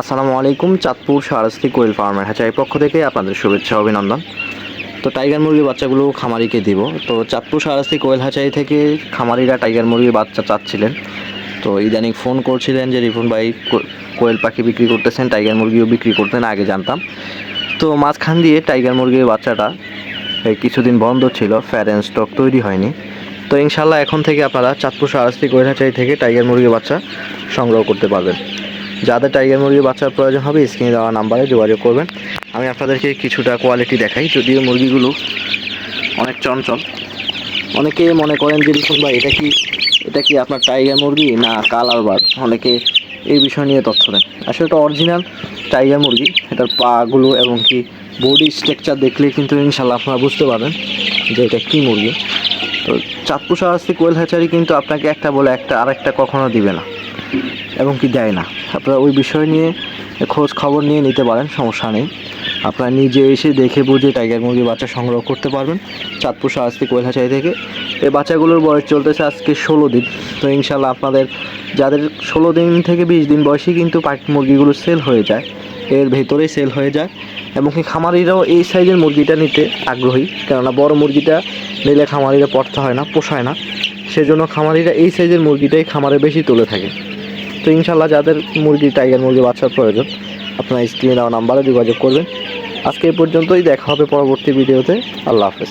আসসালামু আলাইকুম, চাঁদপুর সারাস্তি কোয়েল ফার্মের হ্যাচারি পক্ষ থেকে আপনাদের শুভেচ্ছা অভিনন্দন। তো টাইগার মুরগির বাচ্চাগুলো খামারিকে দিব। তো চাঁদপুর সারাস্তি কোয়েল হ্যাচারি থেকে খামারিরা টাইগার মুরগির বাচ্চা চাচ্ছিলেন। তো ইদানিং ফোন করছিলেন যে রিফুন ভাই কোয়েল পাখি বিক্রি করতেছেন, টাইগার মুরগিও বিক্রি করতেন, আগে জানতাম। তো মাঝখান দিয়ে টাইগার মুরগির বাচ্চাটা কিছুদিন বন্ধ ছিল ফ্যার অ্যান্ড স্টক তৈরি হয়নি। তো ইনশাল্লাহ এখন থেকে আপনারা চাঁদপুর সারাস্তি কোয়েল হ্যাচারি থেকে টাইগার মুরগির বাচ্চা সংগ্রহ করতে পারবেন। যাদের টাইগার মুরগির বাচ্চার প্রয়োজন হবে স্ক্রিনে দেওয়া নাম্বারে যোগাযোগ করবেন। আমি আপনাদেরকে কিছুটা কোয়ালিটি দেখাই, যদিও মুরগিগুলো অনেক চঞ্চল। অনেকে মনে করেন যে দেখুন ভাই, এটা কি এটা কি আপনার টাইগার মুরগি? না, কালার বার্ড অনেকে এই বিষয় নিয়ে তথ্য দেন। আসলে এটা অরিজিনাল টাইগার মুরগি। এটার পাগুলো এবং কি বডি স্ট্রাকচার দেখলে কিন্তু ইনশাল্লাহ আপনারা বুঝতে পারবেন যে এটা কী মুরগি। তো চাঁদপুর সাহায্যে কোয়েল হ্যাচারি কিন্তু আপনাকে একটা বলে একটা, আরেকটা কখনো দিবে না। এবং কি দেয় না। আপনারা ওই বিষয় নিয়ে খোঁজ খবর নিয়ে নিতে পারেন, সমস্যা নেই। আপনারা নিজে এসে দেখে বুঝে টাইগার মুরগির বাচ্চা সংগ্রহ করতে পারবেন, চাঁদপুর সাহায্যে কোয়েলহাচাই থেকে। এই বাচ্চাগুলোর বয়স চলতেছে আজকে ষোলো দিন। তো ইনশাল্লাহ আপনাদের, যাদের ষোলো দিন থেকে বিশ দিন বয়সে কিন্তু পাখি মুরগিগুলো সেল হয়ে যায়। এর ভেতরেই সেল হয়ে যায়। এবং কি খামারিরাও এই সাইজের মুরগিটা নিতে আগ্রহী। কেননা বড় মুরগিটা নিলে খামারিরা পড়তে হয় না, পোষায় না। সেজন্য খামারিরা এই সাইজের মুরগিটাই খামারে বেশি তুলে থাকে। তো ইনশাল্লাহ যাদের মুরগি টাইগার মুরগি বাচ্চার প্রয়োজন, আপনারা স্ক্রিনে দেওয়া নাম্বারে যোগাযোগ করবেন। আজকে এই পর্যন্তই, দেখা হবে পরবর্তী ভিডিওতে। আল্লাহ হাফেজ।